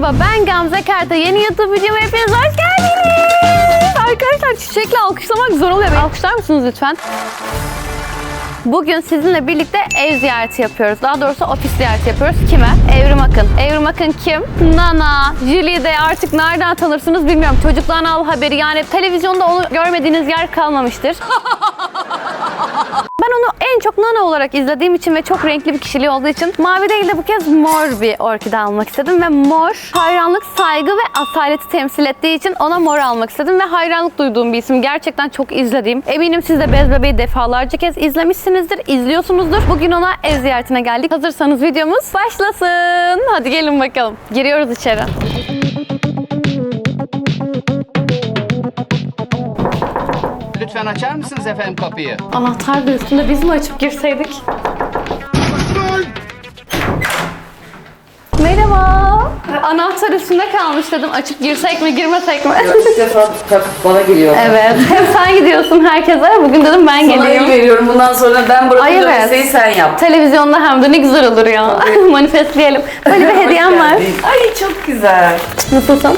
Merhaba ben Gamze Karta. Yeni YouTube videoma hepiniz hoş geldiniz. Arkadaşlar çiçekle alkışlamak zor oluyor. Alkışlar mısınız lütfen? Bugün sizinle birlikte ev ziyareti yapıyoruz. Daha doğrusu ofis ziyareti yapıyoruz. Kime? Evrim Akın. Evrim Akın kim? Nana, Jülide artık nereden tanırsınız bilmiyorum. Çocukların al haberi yani televizyonda onu görmediğiniz yer kalmamıştır. Ben onu en çok Nana olarak izlediğim için ve çok renkli bir kişiliği olduğu için mavi değil de bu kez mor bir orkide almak istedim ve mor hayranlık, saygı ve asaleti temsil ettiği için ona mor almak istedim ve hayranlık duyduğum bir isim. Gerçekten çok izlediğim. Eminim siz de Bez Bebeği defalarca kez izlemişsinizdir, izliyorsunuzdur. Bugün ona ev ziyaretine geldik. Hazırsanız videomuz başlasın. Hadi gelin bakalım. Giriyoruz içeri. Lütfen açar mısınız efendim kapıyı? Anahtar da üstünde biz mi açıp girseydik? Merhaba. Anahtar üstünde kalmış dedim. Açıp girsek mi girmesek mi? İlk defa bana geliyor. evet. Hem sen gidiyorsun herkese. Bugün dedim ben Sana el geleyim. veriyorum bundan sonra ben Ay, bırakınca evet. listeyi sen yap. Televizyonda hem de ne güzel olur ya. Manifestleyelim. Böyle bir hediyem var. Ay çok güzel. Nasılsın?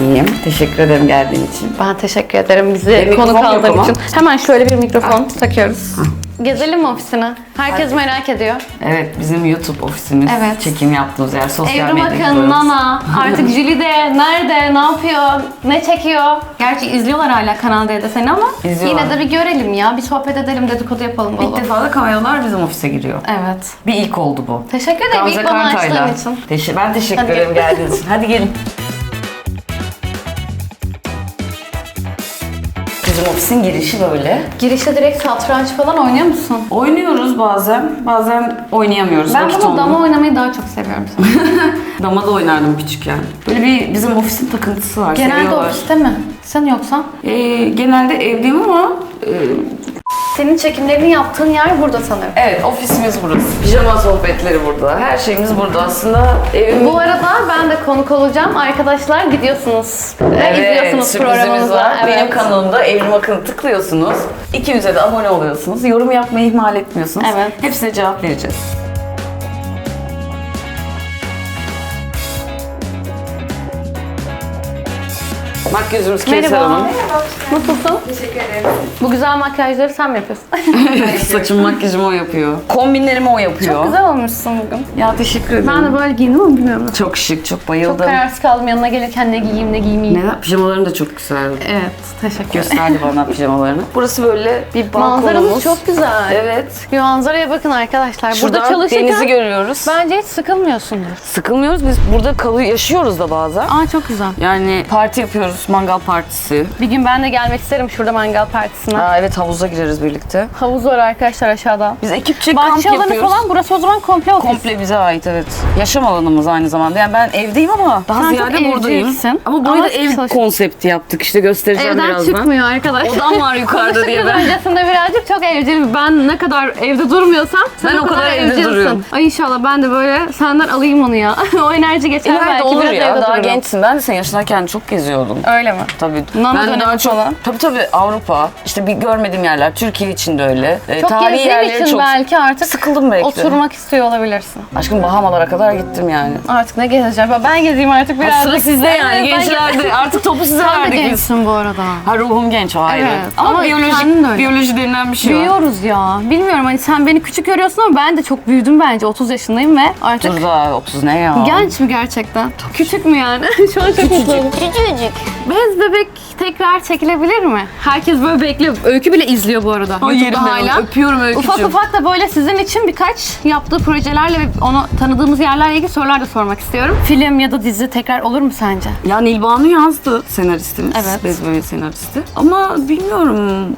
İyiyim. Teşekkür ederim geldiğin için. Ben teşekkür ederim bizi Benim konu mikrofon yok kaldığın ama. için. Hemen şöyle bir mikrofon takıyoruz. Gezelim mi ofisine? Herkes merak ediyor. Evet bizim YouTube ofisimiz. Evet. Çekim yaptığımız yer. Sosyal Evrim medya Akın. Nana, artık Jülide nerede, ne yapıyor, ne çekiyor? Gerçi izliyorlar hala Kanal D'de seni ama İzliyorlar. yine de bir görelim ya, bir sohbet edelim, dedikodu yapalım bol bol. İlk defa da kameralar bizim ofise giriyor. Evet. Bir ilk oldu bu. Teşekkür ederim ilk bana açtığın için. Teşe- ben teşekkür Hadi ederim gel. geldiğiniz için. Hadi gelin. Bizim ofisin girişi böyle. Girişte direkt satranç falan oynuyor musun? Oynuyoruz bazen, bazen oynayamıyoruz. Ben Vakit bunu olmuyor. dama oynamayı daha çok seviyorum. Dama da oynardım küçükken. Böyle bir bizim ofisin takıntısı var. Genelde seviyorlar. ofiste mi? Sen yoksa? Ee, genelde evdeyim ama e, Senin çekimlerini yaptığın yer burada sanırım. evet ofisimiz burası. Pijama sohbetleri burada. Her şeyimiz burada aslında. Evim Bu arada ben de konuk olacağım. Arkadaşlar gidiyorsunuz. Ve izliyorsunuz programımızı. var. Evet. Benim kanalımda Evrim Akın'ı tıklıyorsunuz. İkimize de abone oluyorsunuz. Yorum yapmayı ihmal etmiyorsunuz. Evet. Hepsine cevap vereceğiz. Makyajımız Kevser Merhaba. Hanım. Nasılsın? Teşekkür ederim. Bu güzel makyajları sen mi yapıyorsun? Saçım makyajımı o yapıyor. Kombinlerimi o yapıyor. Çok güzel olmuşsun bugün. Ya teşekkür ederim. Ben de böyle giyindim ama bilmiyorum. Çok şık, çok Çok bayıldım. kararsız kaldım yanına gelirken ne giyeyim ne giymeyeyim. Neden? Pijamaların da çok güzeldi. Evet, teşekkür ederim. Gösterdi bana pijamalarını. Burası böyle bir balkonumuz. Manzaramız çok güzel. Evet. Bir manzaraya bakın arkadaşlar. Şurada Burada çalışırken denizi görüyoruz. bence hiç sıkılmıyorsundur. Sıkılmıyoruz. Biz burada kalıyor, yaşıyoruz da bazen. Aa çok güzel. Yani parti yapıyoruz, mangal partisi. Bir gün ben de gelmek isterim şurada mangal partisine. Aa, evet havuza gireriz birlikte. Havuz var arkadaşlar aşağıda. Biz ekipçe kamp Bahçe alanı yapıyoruz. falan burası o zaman komple ofis. Komple bize ait evet. Yaşam alanımız aynı zamanda. Yani ben evdeyim ama daha Sen ziyade buradayım. evcilsin. Ama burayı Ama da ev çalış- konsepti yaptık. İşte göstereceğim Evden birazdan. çıkmıyor arkadaş. Odam var yukarıda diye ben. öncesinde birazcık çok evcil. Ben ne kadar evde durmuyorsam sen Ben o kadar, kadar evde evcilsin. duruyorum. Ay inşallah ben de böyle senden alayım onu ya. o enerji geçer İleride belki olur biraz ya. evde Daha dururum. gençsin. Ben de senin yaşındayken çok geziyordum. Öyle mi? Tabii. Nano ben dönemi daha çok, falan. tabii tabii Avrupa, işte bir görmediğim yerler, Türkiye için de öyle. Ee, Çok tarihi yerleri için çok belki artık sıkıldım belki de. oturmak istiyor olabilirsin. Aşkım Bahamalara kadar gittim yani. Artık ne gezeceğim? Ben gezeyim artık biraz. Sıra sizde yani gençlerde. Artık topu size Sen de verdik gençsin bu arada. Ha ruhum genç o ayrı. Evet, Ama, ama biyoloji, kendin de öyle. biyoloji denilen bir şey var. Büyüyoruz ya. Bilmiyorum hani sen beni küçük görüyorsun ama ben de çok büyüdüm bence. 30 yaşındayım ve artık Dur daha 30 ne ya? Genç mi gerçekten? Küçük mü yani? Şu an çok mutlu oldum. Küçücük. Bez bebek tekrar çekilebilir mi? Herkes böyle bekliyor. Öykü bile izliyor bu arada. Yerim YouTube'da hala. Öpüyorum Öykücüğüm. Ufak ufak da böyle sizin için birkaç yaptığı projelerle ve onu tanıdığımız yerlerle ilgili sorular da sormak istiyorum. Film ya da dizi tekrar olur mu sence? Ya Nilbanu yazdı senaristimiz. Evet. Bez Bebek senaristi. Ama bilmiyorum.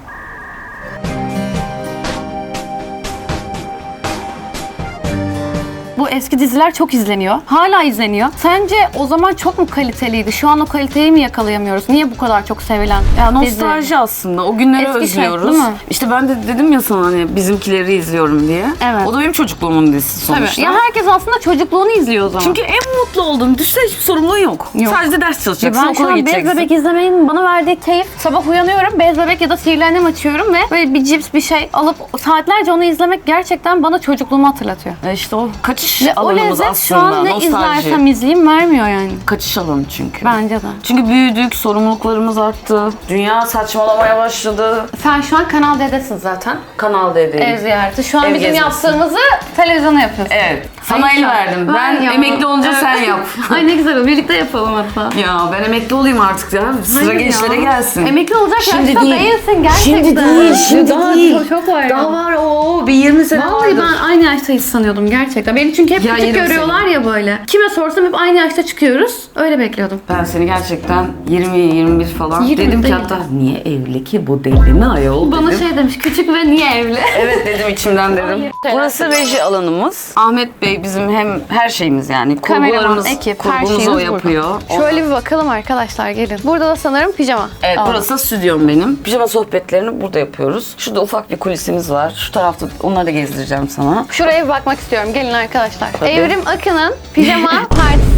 Bu eski diziler çok izleniyor. Hala izleniyor. Sence o zaman çok mu kaliteliydi? Şu an o kaliteyi mi yakalayamıyoruz? Niye bu kadar çok sevilen Ya dizi? nostalji aslında. O günleri Eski şey, özlüyoruz. değil mi? İşte ben de dedim ya sana hani bizimkileri izliyorum diye. Evet. O da benim çocukluğumun dizisi Tabii. sonuçta. Ya herkes aslında çocukluğunu izliyor o zaman. Çünkü en mutlu olduğum düşse hiçbir sorumluluğun yok. Yok. Sadece ders çalışacaksın, ben şu okula an Bez gideceksin. Bebek izlemenin bana verdiği keyif. Sabah uyanıyorum, Bez Bebek ya da Sihirli Annem açıyorum ve böyle bir cips bir şey alıp saatlerce onu izlemek gerçekten bana çocukluğumu hatırlatıyor. E işte o kaçış kaçış Ve o alanımız lezzet şu an ne nostalji. izlersem izleyeyim vermiyor yani. Kaçış alanı çünkü. Bence de. Çünkü büyüdük, sorumluluklarımız arttı. Dünya saçmalamaya başladı. Sen şu an Kanal D'desin zaten. Kanal dedi. Ev ziyareti. Şu an Ev bizim gezmesi. yaptığımızı televizyona yapıyorsun. Evet. Sana el verdim. Ben ya. emekli olunca Evet. sen yap. Ay ne güzel. Birlikte yapalım hatta. ya ben emekli olayım artık ya. Sıra Hayır gençlere ya. gelsin. Emekli olacak Şimdi yaşta değil. değilsin gerçekten. Şimdi değil, şimdi Daha değil. Çok, çok var. Daha var o bir 20 sene Vallahi vardır. ben aynı yaştayız sanıyordum gerçekten. Beni çünkü hep Ya, küçük görüyorlar ya böyle. Kime sorsam hep aynı yaşta çıkıyoruz. Öyle bekliyordum. Ben seni gerçekten 20-21 falan 20 dedim ki değil. hatta niye evli ki bu deli mi ayol Bana dedim. şey demiş küçük ve niye evli? Evet dedim içimden dedim. Hayır. Burası reji alanımız. Ahmet Bey bizim hem her şeyimiz yani. Kameraman, Kurgularımız, ekip, her kurgumuzu şeyimiz o burada. yapıyor. Şöyle bir bakalım arkadaşlar gelin. Burada da sanırım pijama. Evet Aa. burası da stüdyom benim. Pijama sohbetlerini burada yapıyoruz. Şurada ufak bir kulisimiz var. Şu tarafta onları da gezdireceğim sana. Şuraya bir bakmak istiyorum. Gelin arkadaşlar. Tabii. Evrim Akın'ın pijama partisi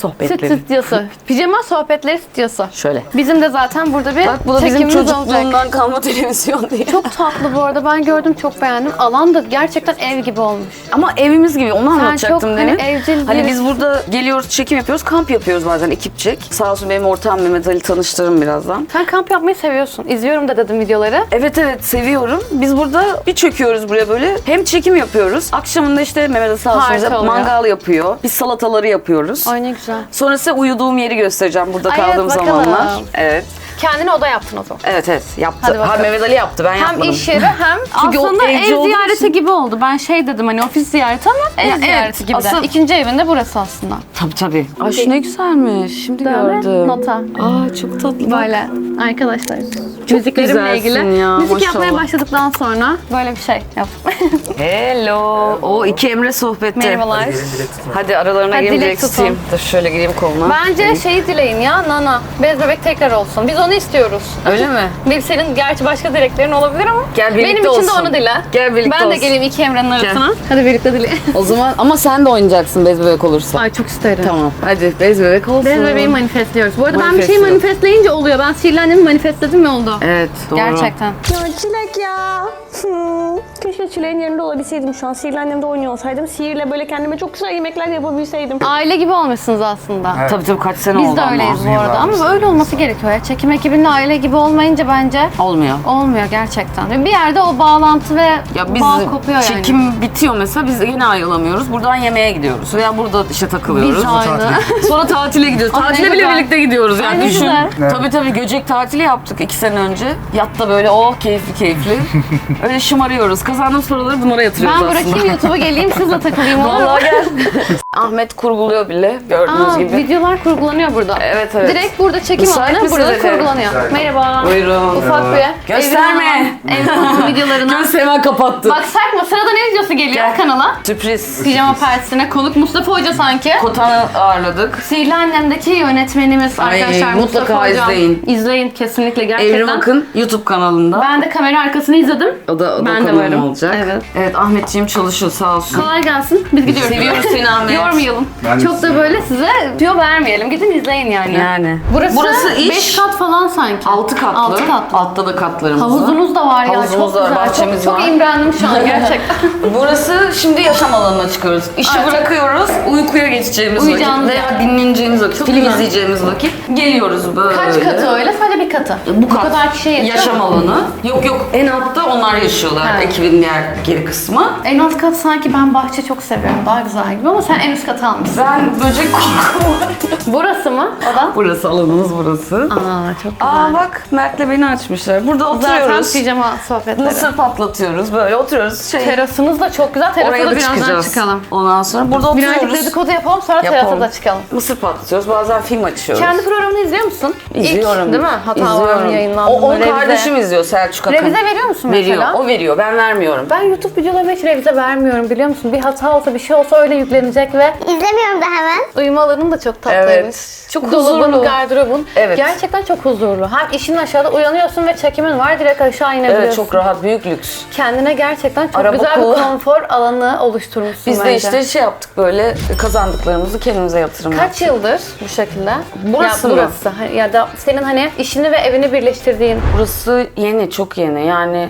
Sohbetleri. stüdyosu. Pijama sohbetleri stüdyosu. Şöyle. Bizim de zaten burada bir Bak bu da bizim çekimimiz olacak. çocukluğumdan kalma televizyon diye. Çok tatlı bu arada. Ben gördüm çok beğendim. Alan da gerçekten ev gibi olmuş. Ama evimiz gibi onu anlatacaktım çok, demin. hani evcil Hani bir- biz burada geliyoruz çekim yapıyoruz kamp yapıyoruz bazen ekipçek. Sağ olsun benim ortağım Mehmet Ali tanıştırırım birazdan. Sen kamp yapmayı seviyorsun. İzliyorum da dedim videoları. Evet evet seviyorum. Biz burada bir çöküyoruz buraya böyle. Hem çekim yapıyoruz. Akşamında işte Mehmet Ali sağ olsun Harika bize oluyor. mangal yapıyor. Biz salataları yapıyoruz. Ay ne güzel. Sonra size uyuduğum yeri göstereceğim burada Ay, kaldığım bakalım. zamanlar. Evet. Kendine oda yaptın o zaman. Evet evet yaptı. Bakalım. Ha Mehmet Ali yaptı ben Hem yapmadım. iş yeri hem Çünkü o aslında evci ev olduğu ziyareti için- gibi oldu. Ben şey dedim hani ofis ziyareti ama ev Ya, evet, ziyareti gibi de. asıl- İkinci evinde burası aslında. Tabii tabii. Ay şu ne güzelmiş. Şimdi Değil mi? gördüm. Nota. Aa çok tatlı. Bak. Böyle arkadaşlar. Müziklerimle güzelsin ilgili. ya, Müzik yapmaya maşallah. başladıktan sonra böyle bir şey yaptım. Hello. O iki Emre sohbeti. Merhabalar. Hadi aralarına Hadi gireyim dilek direkt tutayım. Dur şöyle gireyim koluna. Bence şeyi dileyin ya Nana. Bez bebek tekrar olsun. Biz onu istiyoruz. Öyle mi? Bir senin gerçi başka dileklerin olabilir ama Gel birlikte benim için de olsun. onu dile. Gel birlikte Ben de olsun. geleyim iki Emre'nin arasına. Hadi birlikte dileyin. O zaman ama sen de oynayacaksın bez bebek olursa. Ay çok isterim. Tamam. Hadi bez bebek olsun. Bez bebeği manifestliyoruz. Bu arada ben bir şeyi manifestleyince oluyor. Ben sihirli annemi manifestledim ya oldu. Evet doğru. Gerçekten. Ya Çilek ya. Hmm. Keşke Çilek'in yerinde olabilseydim şu an. Sihirli annemde oynuyor olsaydım. Sihirle böyle kendime çok güzel yemekler yapabilseydim. Aile gibi olmuşsunuz aslında. Tabii tabii kaç sene Biz oldu de ama. öyleyiz bu arada ama öyle olması gerekiyor ya. Çekim ekibinde aile gibi olmayınca bence Olmuyor. olmuyor gerçekten. Bir yerde o bağlantı ve Ya biz bağ kopuyor yani. çekim bitiyor mesela biz yine ayrılamıyoruz. Buradan yemeğe gidiyoruz veya burada işte takılıyoruz. Biz aynı. Sonra tatile gidiyoruz. Ay, ne Tatile bile güzel. birlikte gidiyoruz. Yani Ay, ne düşün. güzel. Tabii tabii Göcek tatili yaptık iki sene önce. Yatta böyle oh keyifli keyifli. Öyle şımarıyoruz. Kazandığımız paraları bunlara yatırıyoruz Ben aslında. bırakayım YouTube'a geleyim sizle takılayım. olur mu? Vallahi gel. Ahmet kurguluyor bile gördüğünüz Aa, gibi. videolar kurgulanıyor burada. Evet evet. Direkt burada çekim Müsait alanı, misiniz burada efendim? kurgulanıyor. Merhaba. Buyurun. Ufak bir Gösterme. Evin hanım, Ev videolarına. Göz hemen kapattı. Baksak mı? Sırada ne videosu geliyor Gel. kanala? Sürpriz. Pijama partisine konuk Mustafa Hoca sanki. Kotan'ı ağırladık. Sihirli Annem'deki yönetmenimiz Ay, arkadaşlar mutlaka Mustafa Hocam. izleyin. İzleyin kesinlikle gerçekten. Evrim Akın YouTube kanalında. Ben de kamera arkasını izledim. O da, o da Ben de konuğum varım. olacak. Evet. Evet Ahmetciğim çalışıyor sağ olsun. Kolay gelsin. Biz gidiyoruz. Seviyoruz seni Ahmet. Yormayalım. Ben de Çok da böyle size tüyo vermeyelim. Gidin izleyin yani. Yani. Burası, Burası iş. 5 kat falan sanki. 6 katlı. 6 katlı. Altta da katlarımız var. Havuzunuz da var ya. Havuzumuz çok var, güzel. bahçemiz çok, var. Çok imrendim şu an gerçekten. Burası şimdi yaşam alanına çıkıyoruz. İşi Artık- bırakıyoruz, uykuya geçeceğimiz Uyuyacağımız vakit veya dinleneceğimiz vakit, film güzel. izleyeceğimiz vakit geliyoruz böyle. Kaç katı öyle? Sadece bir katı. Bu, kat. kadar kişi yetiyor Yaşam mu? alanı. Yok yok en altta onlar yaşıyorlar. Ha. Ekibin diğer geri kısmı. En alt kat sanki ben bahçe çok seviyorum. Daha güzel gibi ama sen en üst katı almışsın. Ben böcek korkum var. Burası mı? O da? burası alanımız burası. Aa çok güzel. Aa bak Mert'le beni açmışlar. Burada Zaten oturuyoruz. pijama sohbetleri. Mısır patlatıyoruz böyle oturuyoruz. Şey, Terasınız da çok güzel. Terasa oraya da da birazdan çıkacağız. çıkalım. Ondan sonra burada Birazcık oturuyoruz. dedikodu yapalım sonra terasa Yapalım. da çıkalım. Mısır patlatıyoruz. Bazen film açıyoruz. Kendi programını izliyor musun? İzliyorum. İlk, değil mi? Hata var İzliyorum. mı yayınlandı O, mı? o Revize. kardeşim izliyor Selçuk Akın. Revize veriyor musun Veriyor. mesela? O veriyor. Ben vermiyorum. Ben YouTube videolarıma hiç revize vermiyorum biliyor musun? Bir hata olsa bir şey olsa öyle yüklenecek ve İzlemiyorum da hemen. uyuma alanın da çok tatlıymış. Evet. Çok Dolabın, huzurlu. gardırobun. Evet. Gerçekten çok huzurlu. Hem işin aşağıda uyanıyorsun ve çekimin var direkt aşağı inebiliyorsun. Evet çok rahat. Büyük lüks. Kendine gerçekten çok Araba güzel kullan- bir konfor alanı oluşturmuşsun Biz de bence. işte şey yaptık böyle kazandıklarımızı kendimize yatırım Kaç yıldır bu şekilde? Burası ya, mı? burası. Ha- Ya da senin hani işini ve evini birleştirdiğin. Burası yeni, çok yeni. Yani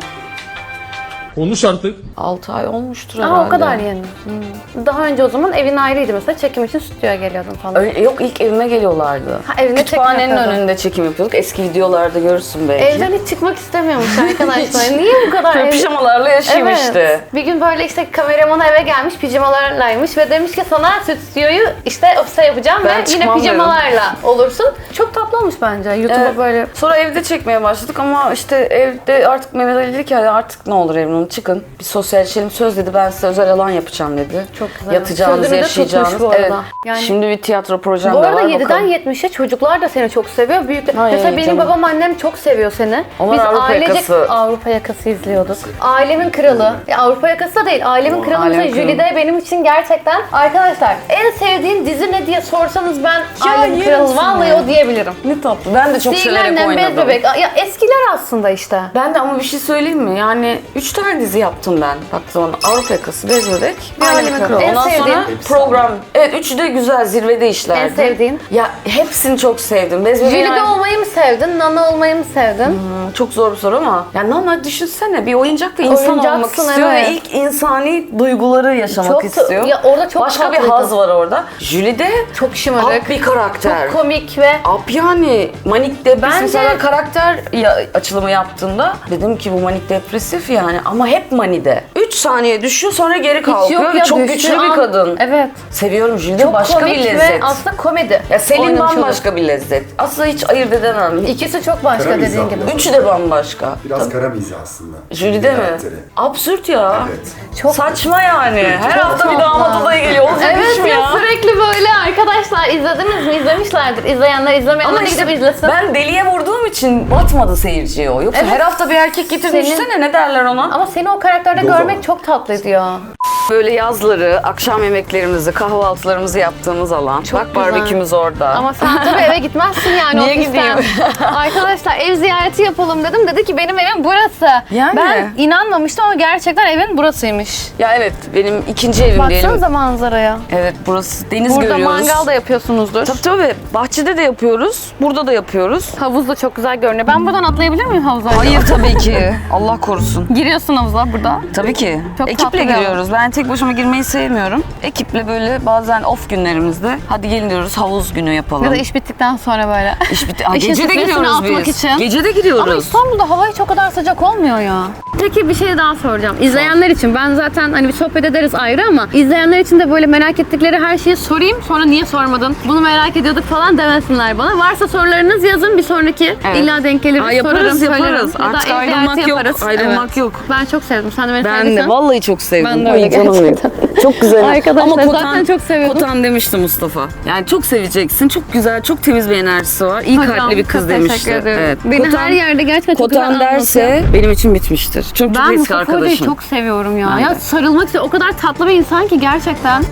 Konuş artık. 6 ay olmuştur herhalde. Aa o kadar yeni. Hmm. Daha önce o zaman evin ayrıydı mesela çekim için stüdyoya geliyordun falan. Öyle, yok ilk evime geliyorlardı. Ha, evine çekim Kütüphanenin yapıyordun. önünde çekim yapıyorduk. Eski videolarda görürsün belki. Evden hiç çıkmak istemiyormuş arkadaşlar. Niye bu kadar Böyle ev- pijamalarla yaşayayım Evet. işte. Bir gün böyle işte kameraman eve gelmiş pijamalarlaymış ve demiş ki sana stüdyoyu işte ofiste yapacağım Ben ve yine çıkmam pijamalarla olursun. Çok tatlı olmuş bence. YouTube'a Evet. böyle Sonra evde çekmeye başladık ama işte evde artık Mehmet Ali dedi ki "Hadi artık ne olur Evren Hanım çıkın. Bir sosyalleşelim söz dedi ben size özel alan yapacağım dedi. Çok güzel. Yatacağınız, tutmuş yaşayacağınız. bu arada. Evet. Yani- Şimdi bir tiyatro projem Bu de arada var 7'den bakalım. 70'e çocuklar da seni çok seviyor. Büyük Ay, Mesela benim canım. babam annem çok seviyor seni. Onlar Biz Avrupa ailecek Yakası. Avrupa yakası izliyorduk. Ailemin kralı. Ya Avrupa yakası da değil. Ailemin kralı mesela. Jülide benim için gerçekten arkadaşlar en sevdiğin dizi ne diye sorsanız ben Ailemin yerim kralı vallahi o diyebilirim. Ne tatlı. Ben de çok Sihirli severek Bez oynadım. Bebek. Ya eskiler aslında işte. Ben de ama bir şey söyleyeyim mi? Yani üç tane dizi yaptım ben. Baktığım zaman Avrupa Yakası, Bez Bebek, bir Kralı. Kralı. En Ondan sonra sevdiğin? program. Evet üçü de güzel, zirvede işlerdi. En sevdiğin? Ya hepsini çok sevdim. Bez Bebek'i Jülide yani- olmayı mı sevdin? Nana olmayı mı sevdin? Hmm, Çok zor bir soru ama. Ya Nana düşünsene bir oyuncak da insan olmak Oyuncaksın, istiyor evet. ve ilk insani duyguları yaşamak Çok- istiyor. ya orada çok Başka bir tatlıydı. haz var orada. Julie de Çok şımarık. bir karakter. Çok komik ve Ap yani manik depresif Bence- karakter ya, açılımı yaptığında dedim ki bu manik depresif yani ama hep manide. 3 saniye düşüyor sonra geri kalkıyor yok ve ya çok düştüğü güçlü bir an- kadın. Evet. Seviyorum Julie de Çok başka komik bir ve lezzet. aslında komedi. ya Selin oynamış olur. bambaşka bir lezzet. Aslında hiç ayırt edemem. İkisi çok başka Kara dediğin gibi. biraz. Üçü de bambaşka. Biraz kara mizah aslında. Julie de mi? Karakteri. Absürt ya. Evet. Çok Saçma yani. Her hafta bir tatlı. damat adayı geliyor. Olacak iş Evet mi ya ya? sürekli böyle arkadaşlar izlediniz mi? İzlemişlerdir. İzleyenler izlemeyenler Ama işte gidip izlesin. ben deliye vurduğum için batmadı seyirciye o. Yoksa Evet. her hafta bir erkek getir Senin- düşünsene ne derler ona? Ama seni o karakterde Doz görmek. Çok tatlı diyor. Böyle yazları, akşam yemeklerimizi, kahvaltılarımızı yaptığımız alan. Çok Bak güzel. barbekümüz orada. Ama sen tabii eve gitmezsin yani Niye ofisten. Arkadaşlar ev ziyareti yapalım dedim. Dedi ki benim evim burası. Yani. Ben inanmamıştım ama gerçekten evin burasıymış. ya evet benim ikinci evim diyelim. Baksanıza manzaraya. Evet burası deniz Burada görüyoruz. mangal da yapıyorsunuzdur. Tabii tabii. Bahçede de yapıyoruz. Burada da yapıyoruz. Havuz da çok güzel görünüyor. Ben buradan atlayabilir miyim havuza? Hayır tabii ki. Allah korusun. Giriyorsun havuza burada. Tabii ki. Çok Ekiple tatlı bir giriyoruz. Ben tek başıma girmeyi sevmiyorum. Ekiple böyle bazen off günlerimizde hadi gelin diyoruz havuz günü yapalım. Ya da iş bittikten sonra böyle. İş bitti. Aa, gece de atmak biz. için. Gece de giriyoruz. Ama İstanbul'da hava hiç o kadar sıcak olmuyor ya. Peki bir şey daha soracağım. İzleyenler için ben zaten hani bir sohbet ederiz ayrı ama izleyenler için de böyle merak ettikleri her şeyi sorayım. Sonra niye sormadın? Bunu merak ediyorduk falan demesinler bana. Varsa sorularınız yazın bir sonraki. Evet. İlla denk gelir. Aa, yaparız, sorarım, yaparız. söylerim. Ya da Artık ayrılmak yok, yaparız. ayrılmak yok. Ben çok sevdim. Sen de beni Ben sevdiysen. de vallahi çok sevdim. Ben de öyle Gerçekten. Çok güzel. Arkadaşlar zaten çok seviyordum. Kotan demişti Mustafa. Yani çok seveceksin. Çok güzel, çok temiz bir enerjisi var. İyi Hocam, kalpli bir kız çok demişti. Evet. Beni Kotan- her yerde gerçekten çok Kotan güzel derse anlatıyor. benim için bitmiştir. Çünkü çok Ben eski Mustafa Hoca'yı arkadaşım. çok seviyorum ya. Ben ya de. sarılmak istiyor. O kadar tatlı bir insan ki gerçekten.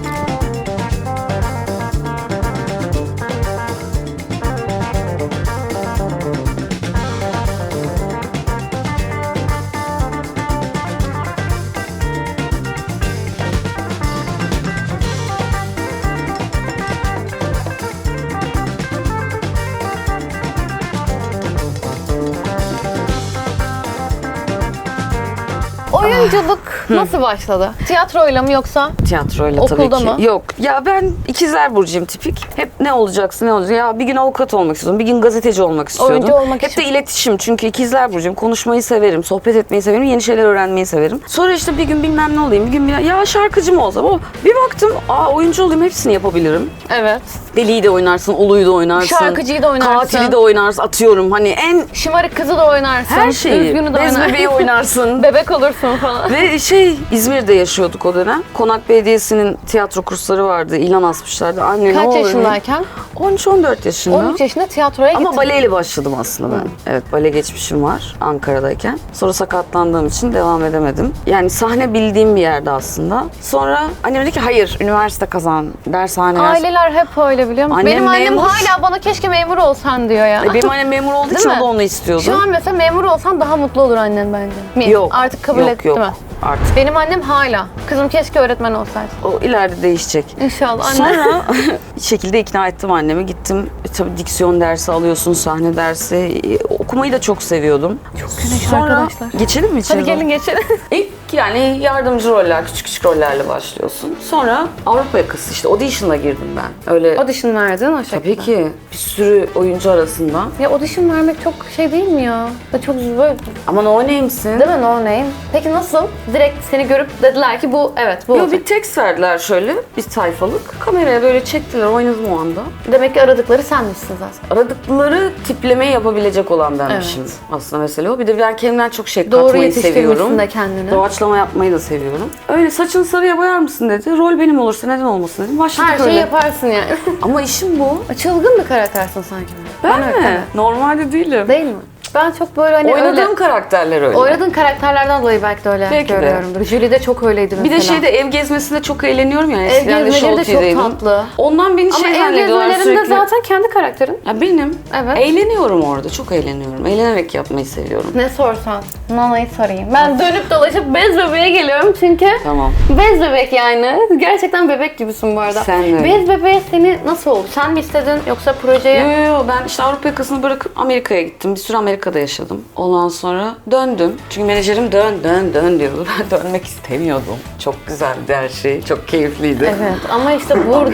Oyunculuk nasıl başladı? Tiyatroyla mı yoksa? Tiyatroyla Okulda tabii ki. mı? Yok. Ya ben ikizler burcuyum tipik. Hep ne olacaksın ne olacak? Ya bir gün avukat olmak istiyordum. Bir gün gazeteci olmak istiyordum. Oyuncu olmak Hep için. de iletişim. Çünkü ikizler burcuyum. Konuşmayı severim. Sohbet etmeyi severim. Yeni şeyler öğrenmeyi severim. Sonra işte bir gün bilmem ne olayım. Bir gün bilmem, ya şarkıcı mı olsam? O, bir baktım aa oyuncu olayım hepsini yapabilirim. Evet. Deliyi de oynarsın, oluyu da oynarsın. Şarkıcıyı da oynarsın. Katili de oynarsın. Atıyorum hani en Şımarık kızı da oynarsın. her şeyi. Üzgünü de oynarsın. bebeği oynarsın. Bebek olursun falan. Ve şey İzmir'de yaşıyorduk o dönem. Konak Belediyesi'nin tiyatro kursları vardı. ilan asmışlardı. Anne ne Kaç olur. yaşındayken? 13-14 yaşında. 13 yaşında tiyatroya Ama gittin. baleyle başladım aslında ben. Evet bale geçmişim var Ankara'dayken. Sonra sakatlandığım için devam edemedim. Yani sahne bildiğim bir yerde aslında. Sonra annem dedi ki hayır üniversite kazan, dershaneler. Aileler hep öyle biliyor musun? Annem Benim annem memur. hala bana keşke memur olsan diyor ya. E, Benim annem memur olduğu Değil için mi? o da onu istiyordu. Şu an mesela memur olsan daha mutlu olur annen bence. Mi? yok. Artık kabul yok, etti yok. mi? Artık Benim annem hala. Kızım keşke öğretmen olsaydın. o ileride değişecek. İnşallah anne. Sonra bir şekilde ikna ettim annemi. Gittim. E, tabii diksiyon dersi alıyorsun, sahne dersi. E, okumayı da çok seviyordum. Çok güneş arkadaşlar. Geçelim mi içeri? Hadi gelin geçelim. İlk Yani yardımcı roller, küçük küçük rollerle başlıyorsun. Sonra Avrupa yakası işte audition'a girdim ben. Öyle Audition verdin o şekilde. tabii ki bir sürü oyuncu arasından. Ya audition vermek çok şey değil mi ya? Ya Çok böyle Ama no name'sin. değil mi no name? Peki nasıl? Direkt seni görüp dediler ki bu evet bu Yo, olacak. bir tekst verdiler şöyle, bir sayfalık. Kameraya böyle çektiler, oynadım o anda. Demek ki aradıkları sen misin zaten. Aradıkları tiplemeyi yapabilecek olan benmişim. Evet. Aslında mesele o. Bir de ben kendimden çok şey Doğru katmayı yetiştirmişsin seviyorum. de kendini. Doğaçlama yapmayı da seviyorum. Öyle saçını sarıya boyar mısın dedi. Rol benim olursa neden olmasın dedim. Başladık Her öyle. şeyi yaparsın yani. Ama işim bu. Çılgın bir karaktersin sanki. Ben, öyle mi? Normalde değilim. Değil mi? Ben çok böyle hani Oynadığım öyle... karakterler öyle. Oynadığın karakterlerden dolayı belki de öyle Belki de. görüyorumdur. Julie de çok öyleydi bir mesela. de şeyde ev gezmesinde çok eğleniyorum ya. Eskiden de gezmeleri de çok TV'deydim. tatlı. Ondan beni Ama şey ev zannediyorlar gezmelerinde sürekli. zaten kendi karakterin. Ya benim. Evet. Eğleniyorum orada. Çok eğleniyorum. Eğlenerek yapmayı seviyorum. Ne sorsan? Nana'yı sorayım. Ben dönüp dolaşıp bez bebeğe geliyorum çünkü Tamam. bez bebek yani. Gerçekten bebek gibisin bu arada. Sen de. Bez bebeğe seni nasıl oldu? Sen mi istedin yoksa projeye? Yo yo yo ben işte Avrupa yakasını bırakıp Amerika'ya gittim. Bir süre Amerika'da yaşadım. Ondan sonra döndüm. Çünkü menajerim dön dön dön diyordu. Ben dönmek istemiyordum. Çok güzeldi her şey. Çok keyifliydi. Evet ama işte burada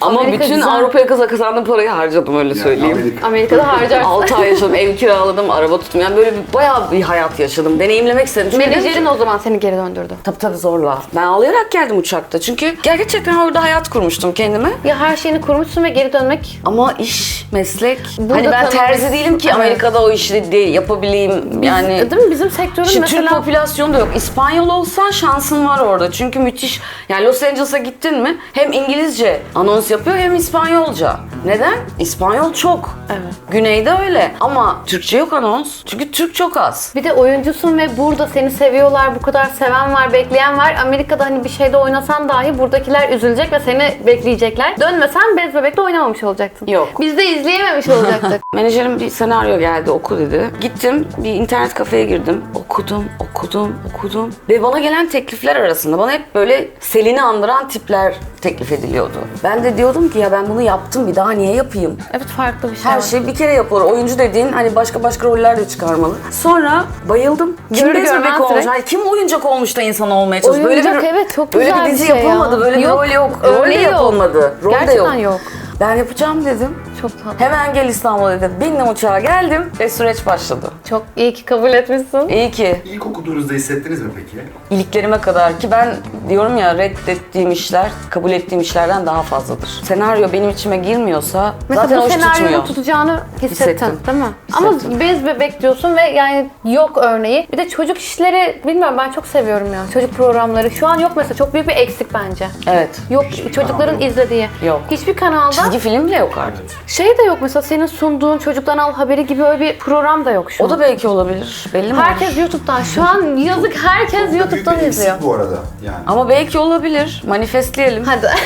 Ama Amerika bütün güzel. Avrupa yakası kazandığım parayı harcadım öyle söyleyeyim. Amerika. Amerika'da harcarsın. 6 ay yaşadım, ev kiraladım, araba tuttum. Yani böyle bir, bayağı bir hayat yaşadım. Deneyimlemek istedim. Çünkü Menajerin o zaman seni geri döndürdü. Tabii tabii zorla. Ben ağlayarak geldim uçakta. Çünkü gerçekten orada hayat kurmuştum kendime. Ya her şeyini kurmuşsun ve geri dönmek Ama iş, meslek. Burada hani ben terzi değilim ki. Amerika'da o işi de yapabileyim. Yani değil mi? Bizim sektörün Şimdi Türk mesela popülasyonu da yok. İspanyol olsan şansın var orada. Çünkü müthiş. Yani Los Angeles'a gittin mi hem İngilizce anons yapıyor hem İspanyolca. Neden? İspanyol çok. Evet. Güneyde öyle. Ama Türkçe yok anons. Çünkü Türk çok az. bir de oyuncusun ve burada seni seviyorlar, bu kadar seven var, bekleyen var. Amerika'da hani bir şeyde oynasan dahi buradakiler üzülecek ve seni bekleyecekler. Dönmesen Bez Bebek'te oynamamış olacaktın. Yok. Biz de izleyememiş olacaktık. Menajerim bir senaryo geldi oku dedi. Gittim bir internet kafeye girdim. Okudum, okudum, okudum. Ve bana gelen teklifler arasında bana hep böyle Selin'i andıran tipler teklif ediliyordu. Ben de diyordum ki ya ben bunu yaptım bir daha niye yapayım? evet farklı bir şey Her var. şey bir kere yapılır. Oyuncu dediğin hani başka başka roller de çıkarmalı. Sonra bayıldım. Kim görmez bebek olmuş? Hani kim oyuncak olmuş da insan olmaya çalışıyor? Oyuncak, evet, çok böyle güzel bir bir dizi şey ya. yapılmadı. Böyle Yok, bir rol yok. öyle de yok. yapılmadı. Rol de Gerçekten yok. yok. Ben yapacağım dedim. Çok tatlı. Hemen gel İstanbul'a dedim. Bindim uçağa geldim ve süreç başladı. Çok iyi ki kabul etmişsin. İyi ki İlk okuduğunuzda hissettiniz mi peki? iliklerime kadar ki ben diyorum ya reddettiğim işler kabul ettiğim işlerden daha fazladır. Senaryo benim içime girmiyorsa zaten Mesela o bu iş senaryonun tutmuyor. tutacağını hissettin Hissettim. değil mi? Hissettim. Ama bez bebek diyorsun ve yani yok örneği. Bir de çocuk işleri bilmiyorum ben çok seviyorum ya. Çocuk programları. Şu an yok mesela çok büyük bir eksik bence. Evet. Yok çocukların izlediği. Yok. Hiçbir kanalda Çizgi film bile yok artık. Şey de yok mesela senin sunduğun çocuktan al haberi gibi öyle bir program da yok şu O an. da belki olabilir. Belli mi? Herkes YouTube'dan. Şu an yazık herkes YouTube'dan bir izliyor. bu arada yani. Ama belki olabilir. Manifestleyelim. Hadi.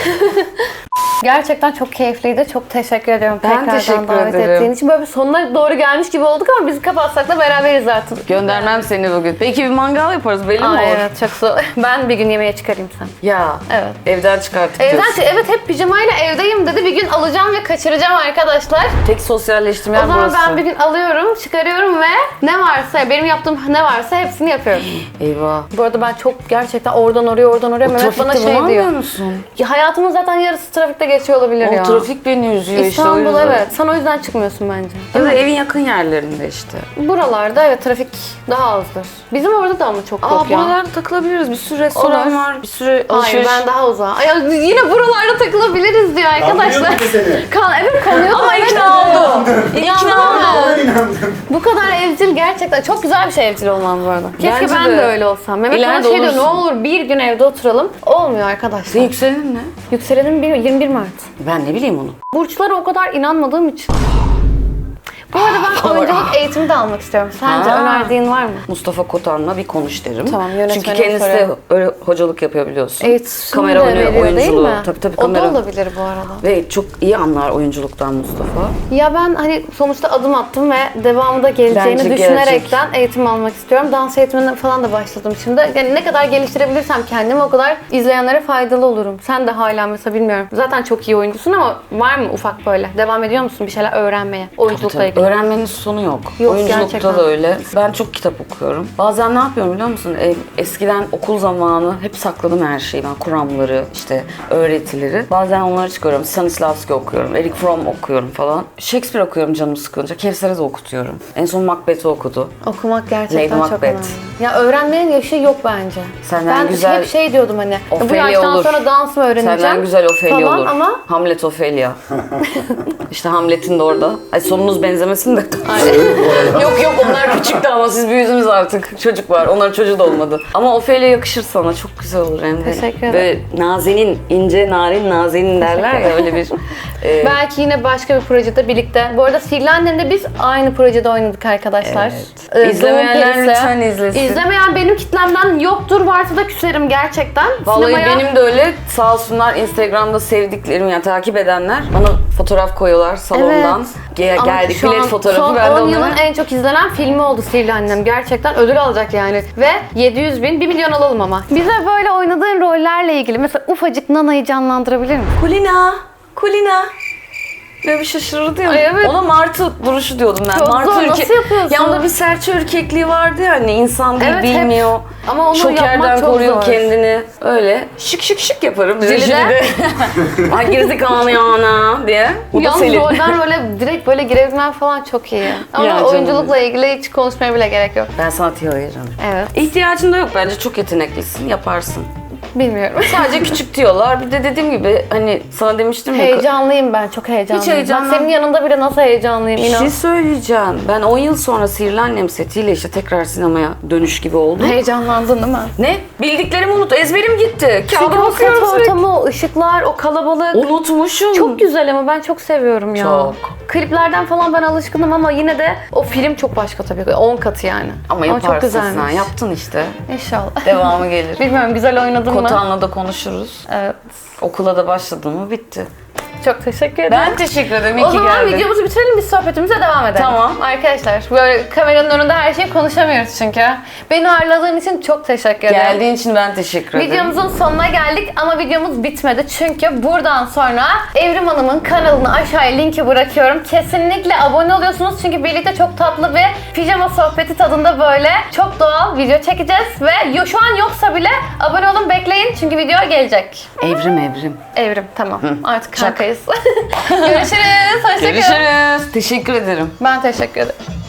Gerçekten çok keyifliydi. Çok teşekkür ediyorum Ben tekrardan teşekkür davet ederim. ettiğin için. Böyle bir sonuna doğru gelmiş gibi olduk ama biz kapatsak da beraberiz artık. Göndermem seni bugün. Belki bir mangal yaparız belli mi Aa, olur? evet çok zor. Ben bir gün yemeğe çıkarayım sen. Ya. Evet. Evden çıkarttık Evden diyorsun. çık- evet hep pijamayla evdeyim dedi. Bir gün alacağım ve kaçıracağım arkadaşlar. Tek sosyalleştiğim O yer zaman burası. ben bir gün alıyorum, çıkarıyorum ve ne varsa, benim yaptığım ne varsa hepsini yapıyorum. Eyvah. Bu arada ben çok gerçekten oradan oraya, oradan oraya. Mehmet bana Trafikte şey bulamıyor diyor. musun? Ya hayatımın zaten yarısı trafikte geçiyor olabilir O ya. trafik beni üzüyor işte o İstanbul yüzden. evet. Sen o yüzden çıkmıyorsun bence. Ya da evin yakın yerlerinde işte. Buralarda evet trafik daha azdır. Bizim orada da ama çok Aa yok ya. buralarda takılabiliriz. Bir sürü restoran Olur. var. Bir sürü Hayır alışveriş. ben daha uzağa. Ay, yine buralarda takılabiliriz diyor arkadaşlar. Kandırıyor seni. Kan, evet kanıyor. Ama ikna oldum. İkna Bana oldum. inandım. Bu kadar evcil gerçekten çok güzel bir şey evcil olmam bu arada. Keşke Bence ben de. de. öyle olsam. Mehmet bana İleride şey diyor ne olursun. olur bir gün evde oturalım. Olmuyor arkadaşlar. Yükselenin ne? Yükselenim bir- 21 Mart. Ben ne bileyim onu. Burçlara o kadar inanmadığım için. Bu arada ben oyunculuk eğitimi de almak istiyorum. Sence Ha. önerdiğin var mı? Mustafa Kotan'la bir konuş derim. Tamam, yönetmene Çünkü kendisi de sorarım. öyle hocalık yapıyor biliyorsun. Eğitim Kamera de oynuyor, veriyor değil oyunculuğu. mi? Tabii tabii O kamera. da olabilir bu arada. Ve çok iyi anlar oyunculuktan Mustafa. Ya ben hani sonuçta adım attım ve devamı da geleceğini Bence düşünerekten eğitim almak istiyorum. Dans eğitimine falan da başladım şimdi. Yani ne kadar geliştirebilirsem kendimi o kadar izleyenlere faydalı olurum. Sen de hala mesela bilmiyorum. Zaten çok iyi oyuncusun ama var mı ufak böyle? Devam ediyor musun bir şeyler öğrenmeye? Oyunculukla Tabii, ilgili. Öğrenmenin sonu yok. Yok, Oyunculukta gerçekten. da öyle. Ben çok kitap okuyorum. Bazen ne yapıyorum biliyor musun? E, eskiden okul zamanı hep sakladım her şeyi. Ben kuramları, işte öğretileri. Bazen onları çıkarıyorum. Stanislavski okuyorum. Eric Fromm okuyorum falan. Shakespeare okuyorum canım sıkılınca. Kevser'i okutuyorum. En son Macbeth'i okudu. Okumak gerçekten Lady çok Macbeth. önemli. Ya öğrenmenin yaşı yok bence. Senden ben güzel hep şey diyordum hani. bu Ophelia yaştan olur. sonra dans mı öğreneceğim? Senden güzel falan olur. ama Hamlet Ophelia. işte Hamlet'in de orada. Ay sonunuz benzemesin de. yok yok onlar küçüktü ama siz büyüdünüz artık. Çocuk var. Onların çocuğu da olmadı. Ama Ophelia yakışır sana. Çok güzel olur hem de. Teşekkür ederim. Böyle nazenin, ince, narin, nazenin derler ya öyle bir. e, belki yine başka bir projede birlikte. Bu arada Sihirli Annem'de biz aynı projede oynadık arkadaşlar. Evet. Ee, İzlemeyenler Doğum Perisi. lütfen izlesin. İzlemeyen benim kitlemden yoktur. Varsa da küserim gerçekten. Vallahi Sinemaya- benim de öyle sağ olsunlar Instagram'da sevdiklerim yani takip edenler bana fotoğraf koyuyorlar salondan. Ge- Ama şu an fotoğrafı son ben de 10 onlara- yılın en çok izlenen filmi oldu Sihirli Annem. Gerçekten ödül alacak yani. Ve 700 bin, 1 milyon alalım ama. Bize böyle oynadığın rollerle ilgili mesela ufacık Nana'yı canlandırabilir misin? Kulina, Kulina. Böyle bir şaşırırdı ya. Ay evet. Ona martı duruşu diyordum ben. Çok martı zor, nasıl yapıyorsun? Ya onda bir serçe ürkekliği vardı ya hani insan değil Evet, hep. bilmiyor. Ama onu Şokerden yapmak çok koruyor zor. kendini. Öyle şık şık şık yaparım. Jüri de. Jüri de. Ay gerizekalı ya ana diye. Bu da Yalnız Selin. rolden role direkt böyle girebilmen falan çok iyi. Ama Ya canım. oyunculukla ilgili hiç konuşmaya bile gerek yok. Ben sana veririm. Evet. İhtiyacın da yok bence çok yeteneklisin yaparsın. Bilmiyorum. Sadece küçük diyorlar. Bir de dediğim gibi hani sana demiştim ya. Heyecanlıyım ben, çok heyecanlıyım. heyecanlan- Bak senin yanında bile nasıl heyecanlıyım Bir inan. şey söyleyeceğim. Ben 10 yıl sonra Sihirli Annem setiyle işte tekrar sinemaya dönüş gibi oldu. Heyecanlandın değil mi? Ne? Bildiklerimi unut. Ezberim gitti. Çünkü Kağıda o set bakıyorum sürekli. ortamı, o ışıklar, o kalabalık. Unutmuşum. Çok güzel ama ben çok seviyorum ya. Çok. Kliplerden falan ben alışkınım ama yine de o film çok başka tabii. 10 katı yani. Ama yaparsın çok güzelmiş. sen. Yaptın işte. İnşallah. Devamı gelir. Bilmiyorum güzel oynadın mı? Da konuşuruz. Evet. Okula da başladı mı bitti. Çok teşekkür ederim. Ben teşekkür ederim. İyi o ki zaman geldin. videomuzu bitirelim biz sohbetimize devam edelim. Tamam. Arkadaşlar böyle kameranın önünde her şeyi konuşamıyoruz çünkü. Beni ağırladığın için çok teşekkür ederim. Geldiğin için ben teşekkür ederim. Videomuzun sonuna geldik ama videomuz bitmedi. Çünkü buradan sonra Evrim Hanım'ın kanalını aşağıya linki bırakıyorum. Kesinlikle abone oluyorsunuz çünkü birlikte çok tatlı bir pijama sohbeti tadında böyle çok doğal video çekeceğiz ve şu an yoksa bile abone olun bekleyin çünkü video gelecek. Evrim evrim. Evrim tamam artık Çak. Kankayız. Görüşürüz. Hoşçakalın. Görüşürüz. Teşekkür ederim. Ben teşekkür ederim.